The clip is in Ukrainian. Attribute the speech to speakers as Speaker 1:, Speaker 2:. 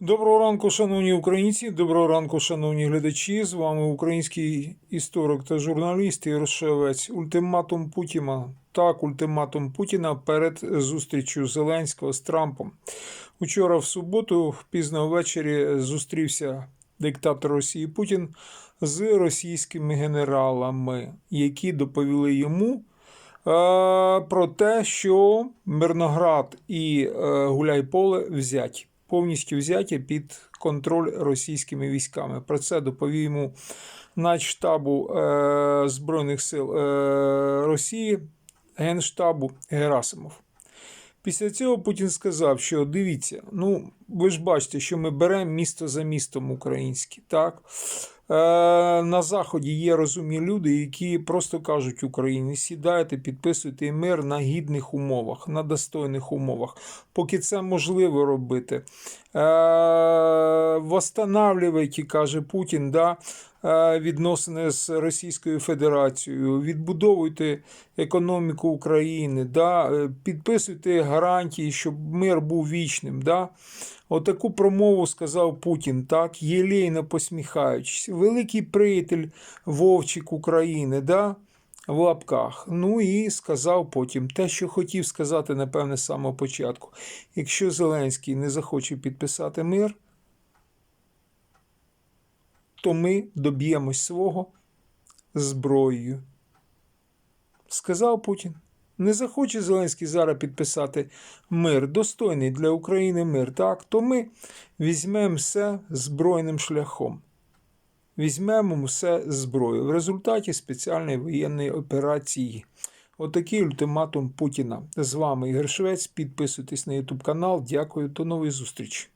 Speaker 1: Доброго ранку, шановні українці, доброго ранку, шановні глядачі. З вами український історик та журналіст Ігор Ультиматум Путіна. Так, ультиматум Путіна перед зустрічю Зеленського з Трампом. Учора в суботу, пізно ввечері, зустрівся диктатор Росії Путін з російськими генералами, які доповіли йому е, про те, що Мирноград і е, Гуляйполе взяті, повністю взяті під контроль російськими військами. Про це доповів йому начштабу е, Збройних сил е, Росії, Генштабу Герасимов. Після цього Путін сказав, що дивіться, ну ви ж бачите, що ми беремо місто за містом українське. Так? Е, на Заході є розумні люди, які просто кажуть Україні: сідайте, підписуйте мир на гідних умовах, на достойних умовах, поки це можливо робити. Е, восстанавливайте, каже Путін, да, відносини з Російською Федерацією, відбудовуйте економіку України, да, е, підписуйте гарантії, щоб мир був вічним. Да. Отаку промову сказав Путін, так, єлейно посміхаючись. Великий приятель Вовчик України, да, в лапках. Ну і сказав потім те, що хотів сказати, напевне, з самого початку. Якщо Зеленський не захоче підписати мир, то ми доб'ємось свого зброєю. Сказав Путін. Не захоче Зеленський зараз підписати мир, достойний для України мир, так, то ми візьмемо все збройним шляхом. Візьмемо все зброю в результаті спеціальної воєнної операції. Отакий ультиматум Путіна. З вами Ігор Швець. Підписуйтесь на YouTube канал. Дякую, до нової зустрічі.